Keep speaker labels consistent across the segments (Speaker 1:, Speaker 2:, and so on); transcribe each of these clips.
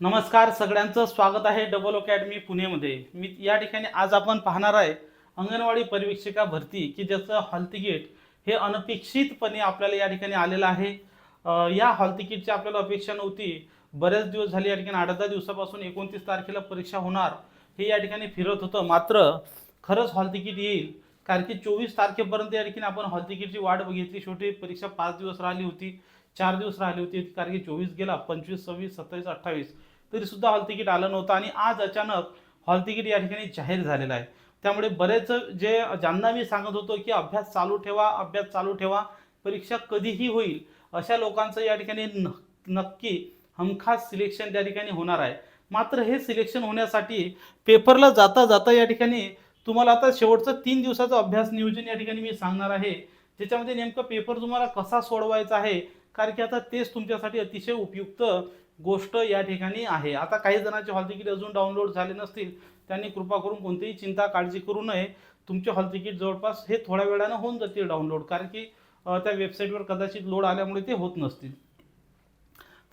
Speaker 1: नमस्कार सगळ्यांचं स्वागत आहे डबल अकॅडमी पुणेमध्ये. मी या ठिकाणी आज आपण पाहणार आहे अंगणवाडी परिवीक्षिका भरती की ज्याचं हॉल तिकीट हे अनपेक्षितपणे आपल्याला या ठिकाणी आलेलं आहे. या हॉल तिकीटची आपल्याला अपेक्षा नव्हती. बरेच दिवस झाले या ठिकाणी आठ दहा दिवसापासून एकोणतीस तारखेला परीक्षा होणार हे या ठिकाणी फिरत होतं. मात्र खरंच हॉल तिकीट येईल कारण की चोवीस तारखेपर्यंत या ठिकाणी आपण हॉल तिकीटची वाट बघितली. शेवटी परीक्षा पाच दिवस राहिली होती चार दिवस राहिली होती कारण की चोवीस गेला पंचवीस सव्वीस सत्तावीस अठ्ठावीस. तरीसुद्धा हॉल तिकीट आलं नव्हतं आणि आज अचानक हॉल तिकीट या ठिकाणी जाहीर झालेलं आहे. त्यामुळे बरेच जे ज्यांना मी सांगत होतो की अभ्यास चालू ठेवा अभ्यास चालू ठेवा परीक्षा कधीही होईल अशा लोकांचं या ठिकाणी न- नक्की हमखास सिलेक्शन त्या ठिकाणी होणार आहे. मात्र हे सिलेक्शन होण्यासाठी पेपरला जाता जाता या ठिकाणी तुम्हाला आता शेवटचं तीन दिवसाचं अभ्यास नियोजन या ठिकाणी मी सांगणार आहे. त्याच्यामध्ये नेमकं पेपर तुम्हाला कसा सोडवायचा आहे? कारण की आता तेच तुमच्यासाठी अतिशय उपयुक्त गोष्ट या ठिकाणी आहे. आता काही जणांचे हॉल तिकीट अजून डाउनलोड झाले नसतील त्यांनी कृपा करून कोणतीही चिंता काळजी करू नये. तुमचे हॉल तिकीट जवळपास हे थोड्या वेळानं होऊन जातील डाउनलोड कारण की त्या वेबसाईटवर कदाचित लोड आल्यामुळे ते होत नसतील.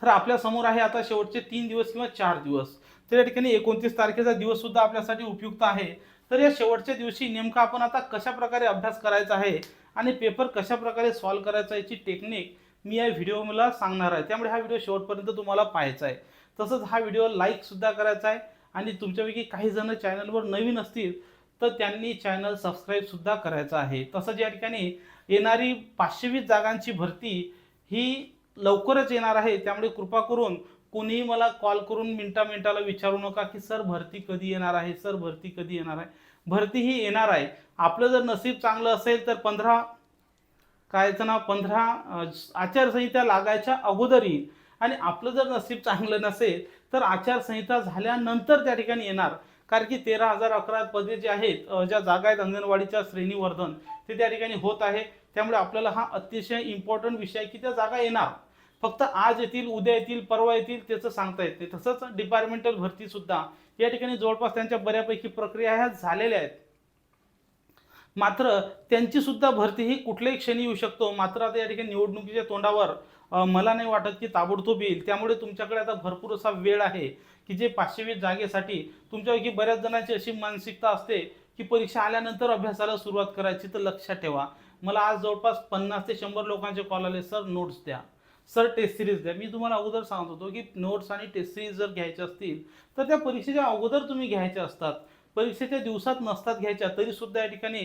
Speaker 1: तर आपल्यासमोर आहे आता शेवटचे तीन दिवस किंवा चार दिवस. तर या ठिकाणी एकोणतीस तारखेचा दिवससुद्धा आपल्यासाठी उपयुक्त आहे. तर या शेवटच्या दिवशी नेमका आपण आता कशा प्रकारे अभ्यास करायचा आहे आणि पेपर कशा प्रकारे सॉल्व्ह करायचा याची टेक्निक मी या व्हिडिओ मला सांगणार आहे. त्यामुळे हा व्हिडिओ शेवटपर्यंत तुम्हाला पाहायचा आहे. तसंच हा व्हिडिओ लाईकसुद्धा करायचा आहे. आणि तुमच्यापैकी काही जण चॅनलवर नवीन असतील तर त्यांनी चॅनल सबस्क्राईबसुद्धा करायचं आहे. तसंच या ठिकाणी येणारी पाचशे वीस जागांची भरती ही लवकरच येणार आहे. त्यामुळे कृपा करून कोणीही मला कॉल करून मिनटा मिनटाला विचारू नका की सर भरती कधी येणार आहे? सर भरती कधी येणार आहे? भरती ही येणार आहे. आपलं जर नसीब चांगलं असेल तर पंधरा कायचं नाव? पंधरा आचारसंहिता लागायच्या अगोदर येईल आणि आपलं जर नसीब चांगलं नसेल तर आचारसंहिता झाल्यानंतर त्या ठिकाणी येणार. कारण की तेरा हजार अकरा पदे जे आहेत ज्या जागा आहेत अंगणवाडीच्या श्रेणीवर्धन ते त्या ठिकाणी होत आहे. त्यामुळे आपल्याला हा अतिशय इम्पॉर्टंट विषय आहे की त्या जागा येणार. फक्त आज येतील उद्या येतील परवा येतील त्याचं सांगता येते तसंच डिपार्टमेंटल भरतीसुद्धा या ठिकाणी जवळपास त्यांच्या बऱ्यापैकी प्रक्रिया ह्या झालेल्या आहेत. मात्र त्यांची सुद्धा भरती ही कुठल्याही क्षणी येऊ शकतो. मात्र आता या ठिकाणी निवडणुकीच्या तोंडावर मला नाही वाटत की ताबडतोब येईल. त्यामुळे तुमच्याकडे आता भरपूर असा वेळ आहे की जे पाचशे वीस जागेसाठी तुमच्यापैकी बऱ्याच जणांची अशी मानसिकता असते की परीक्षा आल्यानंतर अभ्यासाला सुरुवात करायची तर लक्षात ठेवा. मला आज जवळपास पन्नास ते शंभर लोकांचे कॉल आले. सर नोट्स द्या. सर टेस्ट सिरीज द्या. मी तुम्हाला अगोदर सांगत होतो की नोट्स आणि टेस्ट सिरीज जर घ्यायच्या असतील तर त्या परीक्षेच्या अगोदर तुम्ही घ्यायच्या असतात. परीक्षेच्या दिवसात नसतात घ्यायच्या तरी सुद्धा या ठिकाणी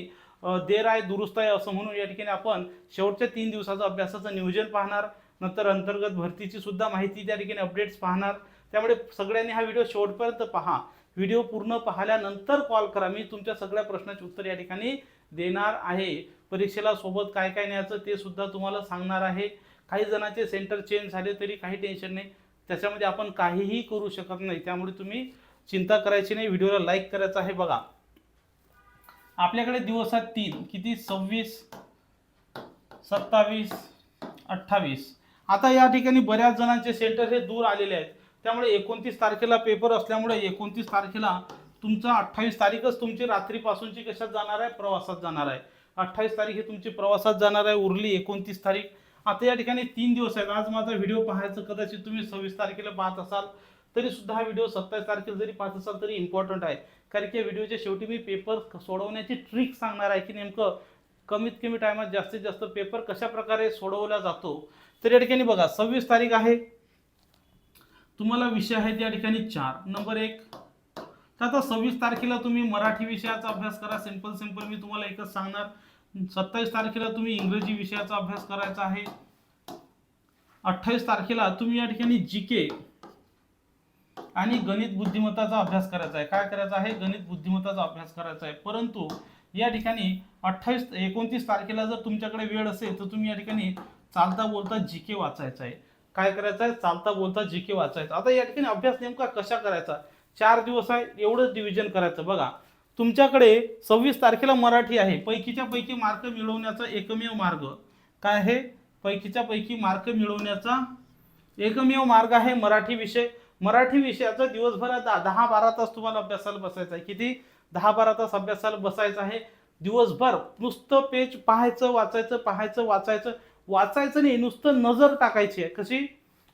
Speaker 1: देर आहे दुरुस्त आहे असं म्हणून या ठिकाणी आपण शेवटच्या तीन दिवसाचं अभ्यासाचं नियोजन पाहणार. नंतर अंतर्गत भरतीची सुद्धा माहिती त्या ठिकाणी अपडेट्स पाहणार. त्यामुळे सगळ्यांनी हा व्हिडिओ शेवटपर्यंत पहा. व्हिडिओ पूर्ण पाहिल्यानंतर कॉल करा. मी तुमच्या सगळ्या प्रश्नाचे उत्तर या ठिकाणी देणार आहे. परीक्षेला सोबत काय काय न्यायचं ते सुद्धा तुम्हाला सांगणार आहे. काही जणांचे सेंटर चेंज झाले तरी काही टेन्शन नाही. त्याच्यामध्ये आपण काहीही करू शकत नाही. त्यामुळे तुम्ही चिंता करायची नाही व्हिडिओला लाईक करायचं आहे बघा. आपल्याकडे दिवसात तीन. किती? सव्वीस सत्तावीस अठ्ठावीस. आता या ठिकाणी बऱ्याच जणांचे सेंटर हे दूर आलेले आहेत. त्यामुळे एकोणतीस तारखेला पेपर असल्यामुळे एकोणतीस तारखेला तुमचा अठ्ठावीस तारीखच तुमची रात्रीपासूनची कशात जाणार आहे? प्रवासात जाणार आहे. अठ्ठावीस तारीख ही तुमची प्रवासात जाणार आहे उरली एकोणतीस तारीख. आता या ठिकाणी तीन दिवस आहेत. आज माझा व्हिडिओ पाहायचं कदाचित तुम्ही सव्वीस तारखेला पाहत असाल. तरी सुद्धा हा व्हिडिओ सत्तावीस तारखेला जरी पाहत असाल तरी इम्पॉर्टंट आहे. कारण की या व्हिडिओच्या शेवटी मी पेपर सोडवण्याची ट्रिक सांगणार आहे की नेमकं कमीत कमी टायमात जास्तीत जास्त पेपर कशा प्रकारे सोडवला जातो. तर या ठिकाणी बघा सव्वीस तारीख आहे. तुम्हाला विषय आहेत या ठिकाणी चार. नंबर एक तर आता सव्वीस तारखेला तुम्ही मराठी विषयाचा अभ्यास करा. सिंपल सिंपल मी तुम्हाला एकच सांगणार. सत्तावीस तारखेला तुम्ही इंग्रजी विषयाचा अभ्यास करायचा आहे. अठ्ठावीस तारखेला तुम्ही या ठिकाणी जी के आणि गणित बुद्धिमत्ताचा अभ्यास करायचा आहे. काय करायचा आहे? गणित बुद्धिमत्ताचा अभ्यास करायचा आहे. परंतु या ठिकाणी अठ्ठावीस एकोणतीस तारखेला जर तुमच्याकडे वेळ असेल तर तुम्ही या ठिकाणी चालता बोलता जी के वाचायचं आहे. काय करायचं आहे? चालता बोलता जी के वाचायचं. आता या ठिकाणी अभ्यास नेमका कशा करायचा? चार दिवस आहे एवढंच डिव्हिजन करायचं. बघा तुमच्याकडे सव्वीस तारखेला मराठी आहे. पैकीच्या पैकी मार्क मिळवण्याचा एकमेव मार्ग काय आहे? पैकीच्या पैकी मार्क मिळवण्याचा एकमेव मार्ग आहे मराठी विषय. मराठी विषयाचा दिवसभरात दहा दहा बारा तास तुम्हाला अभ्यासाला बसायचा आहे. किती? दहा बारा तास अभ्यासाला बसायचं आहे. दिवसभर नुसतं पेज पाहायचं वाचायचं पाहायचं वाचायचं. वाचायचं नाही नुसतं नजर टाकायची आहे. कशी?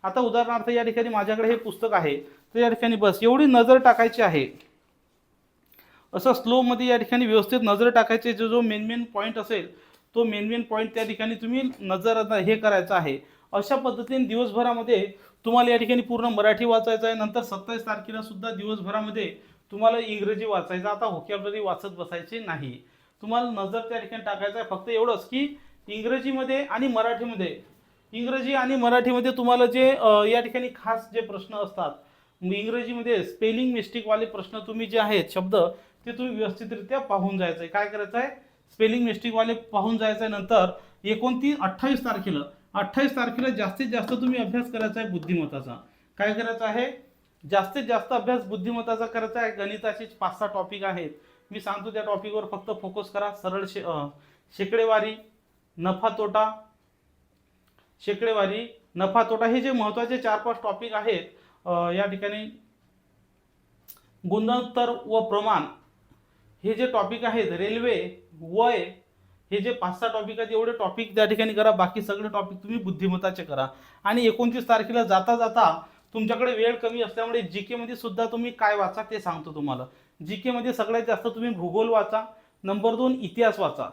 Speaker 1: आता उदाहरणार्थ या ठिकाणी माझ्याकडे हे पुस्तक आहे. तर या ठिकाणी बस एवढी नजर टाकायची आहे. असं स्लोमध्ये या ठिकाणी व्यवस्थित नजर टाकायचे जो जो मेन मेन पॉईंट असेल तो मेन मेन पॉईंट त्या ठिकाणी तुम्ही नजर हे करायचं आहे. अशा पद्धतीने दिवसभरामध्ये तुम्हाला या ठिकाणी पूर्ण मराठी वाचायचं आहे. नंतर सत्तावीस तारखेला सुद्धा दिवसभरामध्ये तुम्हाला इंग्रजी वाचायचं आता व्होकॅबलरी वाचत बसायची नाही. तुम्हाला नजर त्या ठिकाणी टाकायचं आहे. फक्त एवढंच की इंग्रजीमध्ये आणि मराठीमध्ये इंग्रजी आणि मराठीमध्ये तुम्हाला जे या ठिकाणी खास जे प्रश्न असतात इंग्रजीमध्ये स्पेलिंग मिस्टेकवाले प्रश्न तुम्ही जे आहेत शब्द ते तुम्ही व्यवस्थितरित्या पाहून जायचं आहे. काय करायचं आहे? स्पेलिंग मिस्टेकवाले पाहून जायचं आहे. नंतर एकोणतीस अठ्ठावीस तारखेला अठ्ठावीस तारखेला जास्तीत जास्त तुम्ही अभ्यास करायचा आहे बुद्धिमत्ताचा. काय करायचं आहे? जास्तीत जास्त अभ्यास बुद्धिमत्ताचा करायचा आहे. गणिताचे पाच सहा टॉपिक आहेत. मी सांगतो त्या टॉपिकवर फक्त फोकस करा. सरळ शे शेकडेवारी नफा तोटा शेकडेवारी नफा तोटा हे जे महत्त्वाचे चार पाच टॉपिक आहेत या ठिकाणी गुणोत्तर व प्रमाण हे जे टॉपिक आहेत रेल्वे वय हे जे पाच सहा टॉपिक आहेत एवढे टॉपिक त्या ठिकाणी करा बाकी सगळे टॉपिक तुम्ही बुद्धिमत्ताचे करा. आणि एकोणतीस तारखेला जाता जाता तुमच्याकडे वेळ कमी असल्यामुळे जी केमध्ये सुद्धा तुम्ही काय वाचा ते सांगतो तुम्हाला. जी केमध्ये सगळ्यात जास्त तुम्ही भूगोल वाचा नंबर दोन इतिहास वाचा.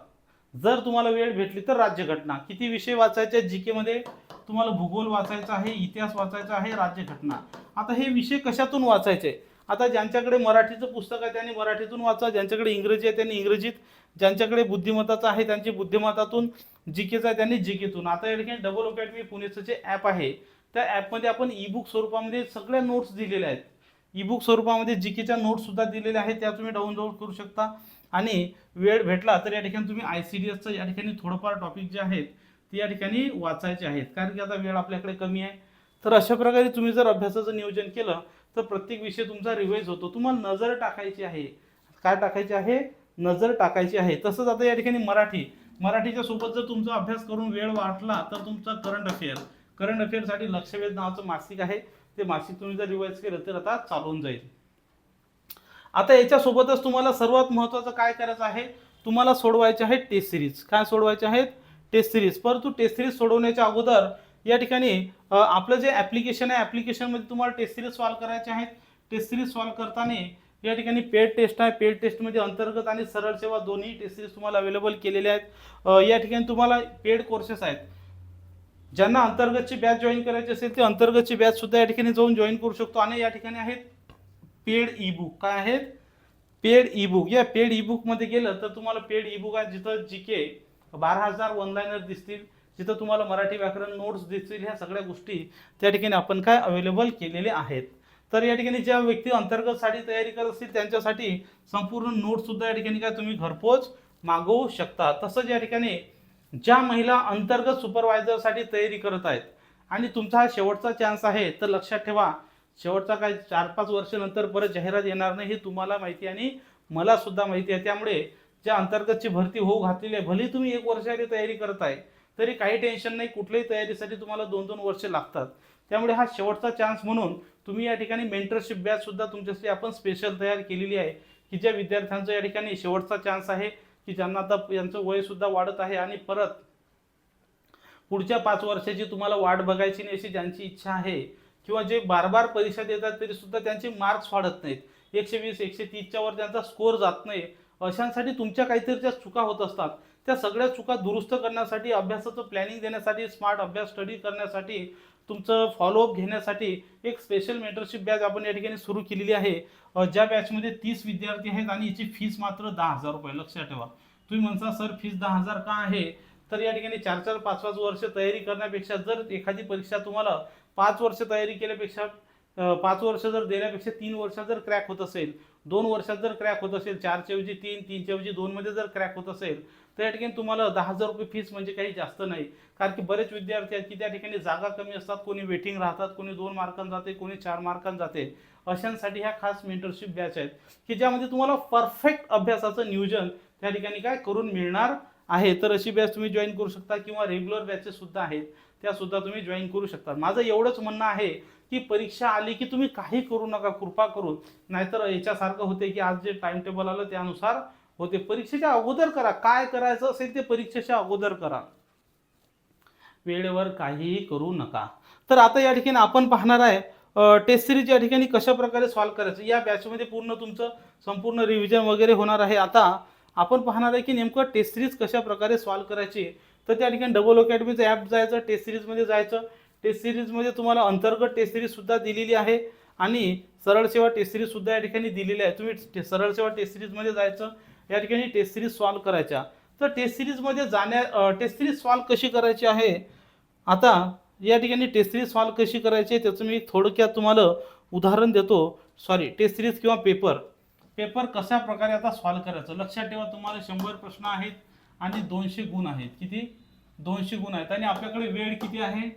Speaker 1: जर तुम्हाला वेळ भेटली तर राज्यघटना. किती विषय वाचायचे जी केमध्ये तुम्हाला भूगोल वाचायचा आहे इतिहास वाचायचा आहे राज्यघटना. आता हे विषय कशातून वाचायचे? आता ज्यांच्याकडे मराठीचं पुस्तक आहे त्यांनी मराठीतून वाचा ज्यांच्याकडे इंग्रजी आहे त्यांनी इंग्रजीत ज्यांच्याकडे बुद्धिमत्ताचं आहे त्यांची बुद्धिमत्तातून जी केचं आहे त्यांनी जी केतून आता या ठिकाणी डबल अकॅडमी पुणेचं जे ॲप आहे त्या ॲपमध्ये आपण ई बुक स्वरूपामध्ये सगळ्या नोट्स दिलेल्या आहेत. ई बुक स्वरूपामध्ये जी केच्या नोट्ससुद्धा दिलेल्या आहेत त्या तुम्ही डाउनलोड करू शकता. आणि वेळ भेटला तर या ठिकाणी तुम्ही आय सी डी एसचं या ठिकाणी थोडंफार टॉपिक जे आहेत ते या ठिकाणी वाचायचे आहेत. कारण की आता वेळ आपल्याकडे कमी आहे. तर अशा प्रकारे तुम्ही जर अभ्यासाचं नियोजन केलं तर प्रत्येक विषय तुमचा रिवाईज होतो. तुम्हाला नजर टाकायची आहे. काय टाकायची आहे? नजर टाकायची आहे. तसंच आता या ठिकाणी मराठी. मराठीच्या सोबत जर तुमचा अभ्यास करून वेळ वाटला तर तुमचा करंट अफेअर करंट अफेअरसाठी लक्षवेध नावाचं मासिक आहे. ते मासिक तुम्ही जर रिवाईज केलं तर आता चालून जाईल. आता याच्यासोबतच तुम्हाला सर्वात महत्त्वाचं काय करायचं आहे? तुम्हाला सोडवायचे आहे टेस्ट सिरीज काय सोडवायचे आहेत? टेस्ट सिरीज परंतु टेस्ट सिरीज सोडवण्याच्या अगोदर या ठिकाणी आपलं जे ॲप्लिकेशन आहे ॲप्लिकेशनमध्ये तुम्हाला टेस्ट सिरीज सॉल्व करायचे आहेत. टेस्ट सिरीज सॉल्व करताना या ठिकाणी पेड टेस्ट आहे. पेड टेस्टमध्ये अंतर्गत आणि सरळ सेवा दोन्ही टेस्ट सिरीज तुम्हाला अवेलेबल केलेले आहेत. या ठिकाणी तुम्हाला पेड कोर्सेस आहेत. ज्यांना अंतर्गतची बॅच जॉईन करायची असेल ते अंतर्गतची बॅच सुद्धा या ठिकाणी जाऊन जॉईन करू शकतो. आणि या ठिकाणी आहेत पेड ई बुक काय आहेत? पेड ई बुक या पेड ई बुकमध्ये गेलं तर तुम्हाला पेड ई बुक आहे. जिथं जी के बारा हजार वन लाईनर दिसतील. जिथं तुम्हाला मराठी व्याकरण नोट्स दिसतील ह्या सगळ्या गोष्टी त्या ठिकाणी आपण काय अवेलेबल केलेले आहेत. तर या ठिकाणी ज्या व्यक्ती अंतर्गतसाठी तयारी करत असतील त्यांच्यासाठी संपूर्ण नोट्ससुद्धा या ठिकाणी काय तुम्ही घरपोच मागवू शकता. तसंच या ठिकाणी ज्या महिला अंतर्गत सुपरवायझरसाठी तयारी करत आहेत आणि तुमचा हा शेवटचा चान्स आहे तर लक्षात ठेवा शेवटचा काय चार पाच वर्षानंतर परत जाहिरात येणार नाही हे तुम्हाला माहिती आहे आणि मला सुद्धा माहिती आहे. त्यामुळे ज्या अंतर्गतची भरती होऊ घातलेली आहे भले तुम्ही एक वर्षाची तयारी करत आहे तरी काही टेन्शन नाही कुठल्याही तयारीसाठी तुम्हाला दोन दोन वर्ष लागतात. त्यामुळे हा शेवटचा चान्स म्हणून तुम्ही या ठिकाणी मेंटरशिप बॅच सुद्धा तुमच्यासाठी आपण स्पेशल तयार केलेली आहे की ज्या विद्यार्थ्यांचं या ठिकाणी शेवटचा चान्स आहे की ज्यांना आता यांचं वय सुद्धा वाढत आहे आणि परत पुढच्या पाच वर्षाची तुम्हाला वाट बघायची नाही अशी ज्यांची इच्छा आहे किंवा जे बार बार परीक्षा देतात तरीसुद्धा त्यांचे मार्क्स वाढत नाहीत. एकशे वीस एकशे तीसच्या वर त्यांचा स्कोअर जात नाही. अशांसाठी तुमच्या काहीतरी त्या चुका होत असतात त्या सगळ्या चुका दुरुस्त करण्यासाठी अभ्यासाचं प्लॅनिंग देण्यासाठी स्मार्ट अभ्यास स्टडी करण्यासाठी तुमचं फॉलोअप घेण्यासाठी एक स्पेशल मेंटरशिप बॅच आपण या ठिकाणी सुरू केलेली आहे. ज्या बॅचमध्ये तीस विद्यार्थी आहेत आणि याची फीस मात्र दहा हजार रुपये. लक्षात ठेवा. तुम्ही म्हणता सर फीस दहा हजार का आहे? तर या ठिकाणी चार चार पाच पाच वर्ष तयारी करण्यापेक्षा जर एखादी परीक्षा तुम्हाला पाच वर्ष तयारी केल्यापेक्षा पाच वर्ष जर देण्यापेक्षा तीन वर्ष जर क्रॅक होत असेल दोन वर्षात जर क्रॅक होत असेल चारच्या ऐवजी तीन तीनच्या ऐवजी दोनमध्ये जर क्रॅक होत असेल तर या ठिकाणी तुम्हाला दहा हजार रुपये फीस म्हणजे काही जास्त नाही. कारण की बरेच विद्यार्थी आहेत की त्या ठिकाणी जागा कमी असतात कोणी वेटिंग राहतात कोणी दोन मार्कांना जाते कोणी चार मार्कांना जाते. अशांसाठी ह्या खास मेंटरशिप बॅच आहेत की ज्यामध्ये तुम्हाला परफेक्ट अभ्यासाचं नियोजन त्या ठिकाणी काय करून मिळणार आहे. तर अशी बॅच तुम्ही जॉईन करू शकता किंवा रेग्युलर बॅचेससुद्धा आहेत. त्या सुद्धा तुम्ही जॉईन करू शकता. माझं एवढंच म्हणणं आहे की परीक्षा आली की तुम्ही काही करू नका कृपा करून. नाहीतर याच्यासारखं होते की आज जे टाइम टेबल आलं त्यानुसार होते. परीक्षेच्या अगोदर करा. काय करायचं असेल ते परीक्षेच्या अगोदर करा. वेळेवर काहीही करू नका. तर आता या ठिकाणी आपण पाहणार आहे टेस्ट सिरीज या ठिकाणी कशा प्रकारे सॉल्व करायचं. या बॅचमध्ये पूर्ण तुमचं संपूर्ण रिव्हिजन वगैरे होणार आहे. आता आपण पाहणार आहे की नेमकं टेस्ट सिरीज कशा प्रकारे सॉल्व करायची तर त्या ठिकाणी डबल अकॅडमीचं ॲप जायचं टेस्ट सिरीजमध्ये जायचं. टेस्ट सिरीजमध्ये तुम्हाला अंतर्गत टेस्ट सिरीजसुद्धा दिलेली आहे आणि सरळ सेवा टेस्ट सिरीजसुद्धा या ठिकाणी दिलेली आहे. तुम्ही सरळ सेवा टेस्ट सिरीजमध्ये जायचं या ठिकाणी टेस्ट सिरीज सॉल्व करायच्या. तर टेस्ट सिरीजमध्ये जाण्या टेस्ट सिरीज सॉल्व कशी करायची आहे? आता या ठिकाणी टेस्ट सिरीज सॉल्व कशी करायची आहे त्याचं मी थोडक्यात तुम्हाला उदाहरण देतो. सॉरी टेस्ट सिरीज किंवा पेपर पेपर कशा प्रकारे आता सॉल्व करायचं? लक्षात ठेवा तुम्हाला शंभर प्रश्न आहेत. आणि दोनशे गुण आहेत. किती? दोनशे गुण आहेत. आणि आपल्याकडे वेळ किती आहे?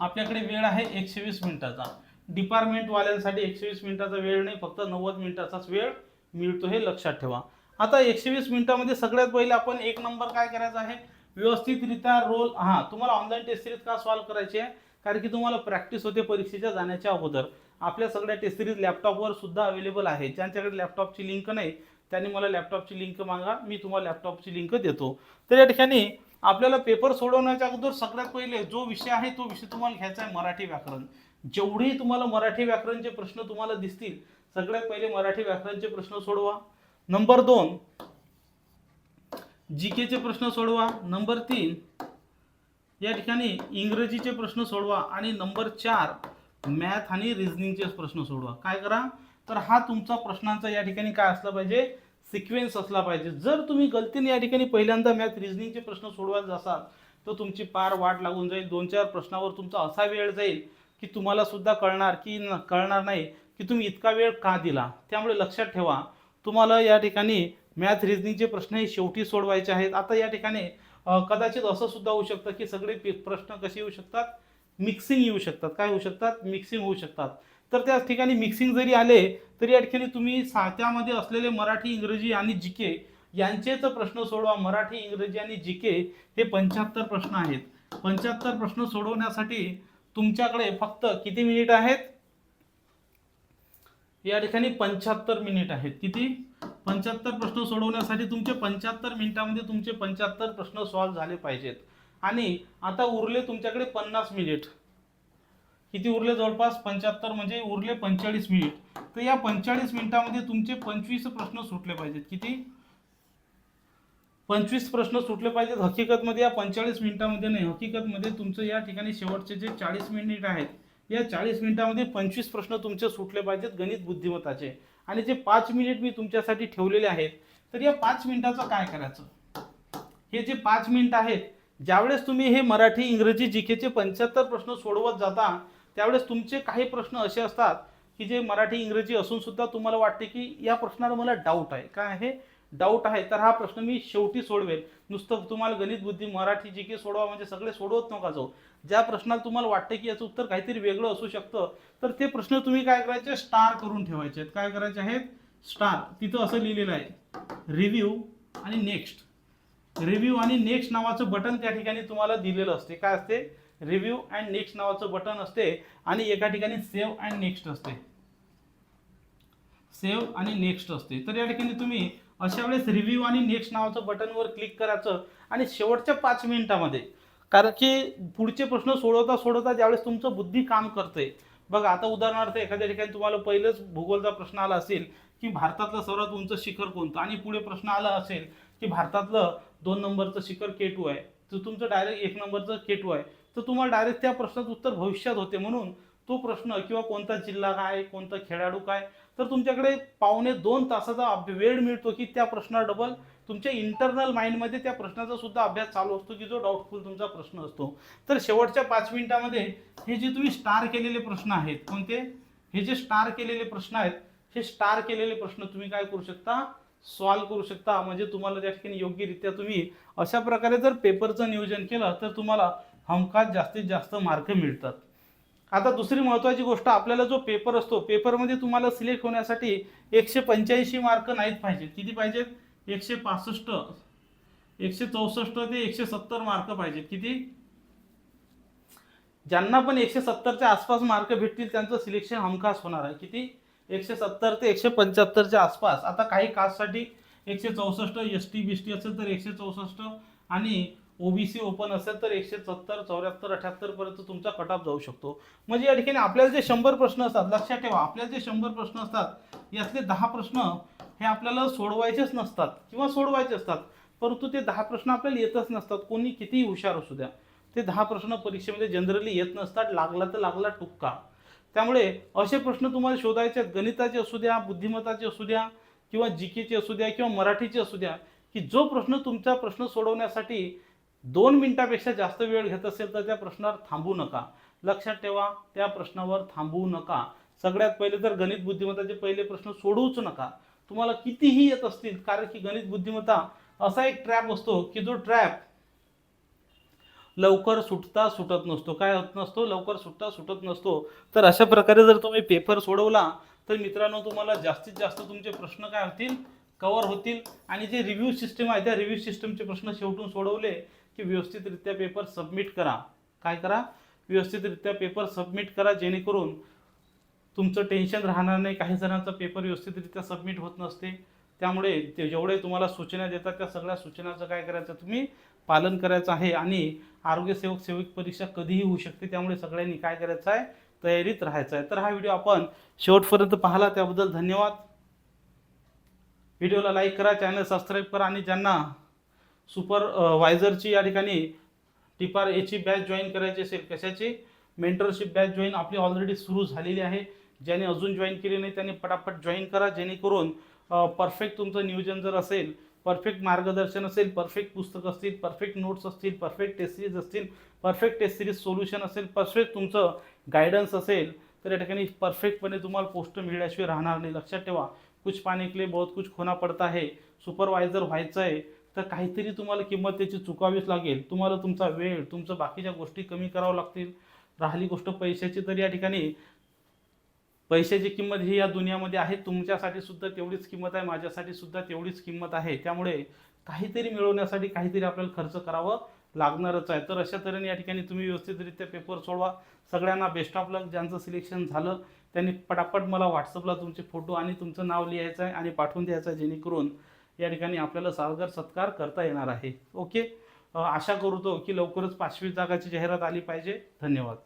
Speaker 1: आपल्याकडे वेळ आहे एकशे वीस मिनिटाचा. डिपार्टमेंटवाल्यांसाठी एकशे वीस मिनिटाचा वेळ नाही फक्त नव्वद मिनिटाचाच वेळ मिळतो हे लक्षात ठेवा. आता एकशे वीस मिनिटामध्ये सगळ्यात पहिले आपण एक नंबर काय करायचा आहे? व्यवस्थितरित्या रोल हां तुम्हाला ऑनलाईन टेस्ट सिरीज का सॉल्व करायची आहे? कारण की तुम्हाला प्रॅक्टिस होते परीक्षेच्या जाण्याच्या अगोदर. आपल्या सगळ्या टेस्ट सिरीज लॅपटॉपवर सुद्धा अवेलेबल आहे. ज्यांच्याकडे लॅपटॉपची लिंक नाही त्यांनी मला लॅपटॉपची लिंक मागा मी तुम्हाला लॅपटॉपची लिंक देतो. तर या ठिकाणी आपल्याला पेपर सोडवण्याच्या अगोदर सगळ्यात पहिले जो विषय आहे तो विषय तुम्हाला घ्यायचा आहे मराठी व्याकरण. जेवढे तुम्हाला मराठी व्याकरणचे प्रश्न तुम्हाला दिसतील सगळ्यात पहिले मराठी व्याकरणचे प्रश्न सोडवा. नंबर दोन जी केचे प्रश्न सोडवा. नंबर तीन या ठिकाणी इंग्रजीचे प्रश्न सोडवा. आणि नंबर चार मॅथ आणि रिझनिंगचे प्रश्न सोडवा. काय करा? तर हा तुमचा प्रश्नांचा या ठिकाणी काय असला पाहिजे? सिक्वेन्स असला पाहिजे. जर तुम्ही गलतीने या ठिकाणी पहिल्यांदा मॅथ रिझनिंगचे प्रश्न सोडवायला असाल तर तुमची पार वाट लागून जाईल. दोन चार प्रश्नावर तुमचा असा वेळ जाईल की तुम्हाला सुद्धा कळणार की न कळणार नाही की तुम्ही इतका वेळ का दिला? त्यामुळे लक्षात ठेवा तुम्हाला या ठिकाणी मॅथ रिझनिंगचे प्रश्न हे शेवटी सोडवायचे आहेत. आता या ठिकाणी कदाचित असं सुद्धा होऊ शकतं की सगळे प्रश्न कसे येऊ शकतात? मिक्सिंग येऊ शकतात. काय होऊ शकतात? मिक्सिंग होऊ शकतात. तर त्या ठिकाणी मिक्सिंग जरी आले तरी या ठिकाणी तुम्ही साहित्यामध्ये असलेले मराठी इंग्रजी आणि जी के यांचेच प्रश्न सोडवा. मराठी इंग्रजी आणि जी के हे पंच्याहत्तर प्रश्न आहेत. पंच्याहत्तर प्रश्न सोडवण्यासाठी तुमच्याकडे फक्त किती मिनिट आहेत? या ठिकाणी पंच्याहत्तर मिनिट आहेत. किती? पंच्याहत्तर प्रश्न सोडवण्यासाठी तुमचे पंच्याहत्तर मिनिटामध्ये तुमचे पंच्याहत्तर प्रश्न सॉल्व्ह झाले पाहिजेत. आणि आता उरले तुमच्याकडे पन्नास मिनिट किती उरले जवळपास? पंच्याहत्तर म्हणजे उरले पंचेचाळीस मिनिट तर या पंचेचाळीस मिनिटामध्ये तुमचे पंचवीस प्रश्न सुटले पाहिजेत. किती? पंचवीस प्रश्न सुटले पाहिजेत. हकीकतमध्ये या पंचेचाळीस मिनिटामध्ये नाही. हकीकतमध्ये तुमचं या ठिकाणी शेवटचे जे चाळीस मिनिट आहेत या चाळीस मिनिटामध्ये पंचवीस प्रश्न तुमचे सुटले पाहिजेत गणित बुद्धिमत्ताचे. आणि जे पाच मिनिट मी तुमच्यासाठी ठेवलेले आहेत तर या पाच मिनिटाचं काय करायचं? हे जे पाच मिनिट आहेत ज्यावेळेस तुम्ही हे मराठी इंग्रजी जीकेचे पंच्याहत्तर प्रश्न सोडवत जाता त्यावेळेस तुमचे काही प्रश्न असे असतात की जे मराठी इंग्रजी असून सुद्धा तुम्हाला वाटते की या प्रश्नाला मला डाऊट आहे. काय आहे? डाऊट आहे. तर हा प्रश्न मी शेवटी सोडवेल नुसतं तुम्हाला गणित बुद्धी मराठी जी के सोडवा म्हणजे सगळे सोडवत नका जाऊ. ज्या प्रश्नाला तुम्हाला वाटते की याचं उत्तर काहीतरी वेगळं असू शकतं तर ते प्रश्न तुम्ही काय करायचे? स्टार करून ठेवायचे आहेत. काय करायचे आहेत? स्टार तिथं असं लिहिलेलं आहे. रिव्ह्यू आणि नेक्स्ट रिव्ह्यू आणि नेक्स्ट नावाचं बटन त्या ठिकाणी तुम्हाला दिलेलं असते. काय असते? रिव्ह्यू अँड नेक्स्ट नावाचं बटन असते आणि एका ठिकाणी सेव्ह अँड नेक्स्ट असते. सेव्ह आणि नेक्स्ट असते. तर या ठिकाणी तुम्ही अशा वेळेस रिव्ह्यू आणि नेक्स्ट नावाचं बटनवर क्लिक करायचं आणि शेवटच्या पाच मिनिटामध्ये कारण की पुढचे प्रश्न सोडवता सोडवता ज्यावेळेस तुमचं बुद्धी काम करते. बघा आता उदाहरणार्थ एखाद्या ठिकाणी तुम्हाला पहिलंच भूगोलचा प्रश्न आला असेल की भारतातलं सर्वात उंच शिखर कोणतं? आणि पुढे प्रश्न आला असेल की भारतातलं दोन नंबरचं शिखर के टू आहे. तर तुमचं डायरेक्ट एक नंबरचं के टू आहे. तर तुम्हाला डायरेक्ट त्या प्रश्नाचं उत्तर भविष्यात होते. म्हणून तो प्रश्न किंवा कोणता जिल्हा काय कोणता खेळाडू काय तर तुमच्याकडे पावणे दोन तासाचा वेळ मिळतो की त्या प्रश्ना डबल तुमच्या इंटरनल माइंडमध्ये त्या प्रश्नाचा सुद्धा अभ्यास चालू असतो की जो डाऊटफुल तुमचा प्रश्न असतो. तर शेवटच्या पाच मिनिटामध्ये हे जे तुम्ही स्टार केलेले प्रश्न आहेत कोणते? हे जे स्टार केलेले प्रश्न आहेत हे स्टार केलेले प्रश्न तुम्ही काय करू शकता? सॉल्व करू शकता. म्हणजे तुम्हाला त्या ठिकाणी योग्यरित्या तुम्ही अशा प्रकारे जर पेपरचं नियोजन केलं तर तुम्हाला हमखास जास्तीत जास्त मार्क मिळतात. आता दुसरी महत्त्वाची गोष्ट आपल्याला जो पेपर असतो पेपरमध्ये तुम्हाला सिलेक्ट होण्यासाठी एकशे पंच्याऐंशी मार्क नाहीत पाहिजेत. किती पाहिजेत? एकशे पासष्ट एकशे चौसष्ट ते एकशे सत्तर मार्क पाहिजेत. किती? ज्यांना पण एकशे सत्तरच्या आसपास मार्क भेटतील त्यांचं सिलेक्शन हमखास होणार आहे. किती? एकशे सत्तर ते एकशे पंच्याहत्तरच्या आसपास. आता काही कास्टसाठी एकशे चौसष्ट एस टी बी टी असेल तर एकशे चौसष्ट आणि ओबीसी ओपन असेल तर एकशे सत्तर चौऱ्याहत्तर अठ्याहत्तर पर्यंत तुमचा कटाप जाऊ शकतो. म्हणजे या ठिकाणी आपल्याला जे शंभर प्रश्न असतात लक्षात ठेवा आपल्याला जे शंभर प्रश्न असतात यातले दहा प्रश्न हे आपल्याला सोडवायचेच नसतात किंवा सोडवायचे असतात. परंतु ते दहा प्रश्न आपल्याला येतच नसतात. कोणी कितीही हुशार असू द्या ते दहा प्रश्न परीक्षेमध्ये जनरली येत नसतात. लागला तर लागला टुक्का. त्यामुळे असे प्रश्न तुम्हाला शोधायचे आहेत. गणिताचे असू द्या बुद्धिमत्ताचे असू द्या किंवा जी केचे असू द्या किंवा मराठीचे असू द्या की जो प्रश्न तुमचा प्रश्न सोडवण्यासाठी दोन मिनिटापेक्षा जास्त वेळ घेत असेल तर त्या प्रश्नावर थांबू नका. लक्षात ठेवा त्या प्रश्नावर थांबू नका. सगळ्यात पहिले तर गणित बुद्धिमत्ताचे पहिले प्रश्न सोडवूच नका. तुम्हाला कितीही येत असतील कारण की गणित बुद्धिमत्ता असा एक ट्रॅप असतो की जो ट्रॅप लवकर सुटता सुटत नसतो. काय होत नसतो? लवकर सुटता सुटत नसतो. तर अशा प्रकारे जर तुम्ही पेपर सोडवला तर मित्रांनो तुम्हाला जास्तीत जास्त तुमचे प्रश्न काय होतील? कवर होतील. आणि जे रिव्ह्यू सिस्टम आहे त्या रिव्ह्यू सिस्टमचे प्रश्न शेवटून सोडवले की व्यवस्थितरित्या पेपर सबमिट करा. काय करा? व्यवस्थितरित्या पेपर सबमिट करा जेणेकरून तुमचं टेन्शन राहणार नाही. काही जणांचा पेपर व्यवस्थितरित्या सबमिट होत नसते. त्यामुळे ते जेवढे तुम्हाला सूचना देतात त्या सगळ्या सूचनाचं काय करायचं? तुम्ही पालन करायचं आहे. आणि आरोग्यसेवक सेवक परीक्षा कधीही होऊ शकते. त्यामुळे सगळ्यांनी काय करायचं आहे? तयारीत राहायचं आहे. तर हा व्हिडिओ आपण शेवटपर्यंत पाहिला. त्याबद्दल धन्यवाद. व्हिडिओला लाईक करा चॅनल सबस्क्राईब करा आणि ज्यांना सुपर वायझरची या ठिकाणी टिपार एची बॅच जॉईन करायची असेल कशाची? मेंटरशिप बॅच जॉईन आपली ऑलरेडी सुरू झालेली आहे. ज्याने अजून जॉईन केली नाही त्यांनी पटापट जॉईन करा. जेणेकरून परफेक्ट तुमचं नियोजन जर असेल परफेक्ट मार्गदर्शन असेल परफेक्ट पुस्तक असतील परफेक्ट नोट्स असतील परफेक्ट टेस्ट सिरीज असतील परफेक्ट टेस्ट सिरीज सोल्युशन असेल परफेक्ट तुमचं गायडन्स असेल तर या ठिकाणी परफेक्टपणे तुम्हाला पोस्ट मिळल्याशिवाय राहणार नाही. लक्षात ठेवा. कुछ पाने के लिए बहुत कुछ खोना पडता है सुपरवायझर व्हायचं आहे तर काहीतरी तुम्हाला किंमत त्याची चुकावीच लागेल. तुम्हाला तुमचा वेळ तुमचं बाकीच्या गोष्टी कमी करावं लागतील. राहिली गोष्ट पैशाची तर या ठिकाणी पैशाची किंमत ही या दुनियामध्ये आहे. तुमच्यासाठी सुद्धा तेवढीच किंमत आहे माझ्यासाठी सुद्धा तेवढीच किंमत आहे. त्यामुळे काहीतरी मिळवण्यासाठी काहीतरी आपल्याला खर्च करावं लागणारच आहे. तर अशा तऱ्हेने या ठिकाणी तुम्ही व्यवस्थितरित्या पेपर सोडवा. सगळ्यांना बेस्ट ऑफ लक ज्यांचं सिलेक्शन झालं त्यांनी पटापट मला व्हॉट्सअपला तुमचे फोटो आणि तुमचं नाव लिहायचं आहे आणि पाठवून द्यायचं आहे जेणेकरून या ठिकाणी आपल्याला सादर सत्कार करता येणार आहे. ओके? आशा करतो की लवकरच पाचवी जागाची जाहिरात आली पाहिजे. धन्यवाद.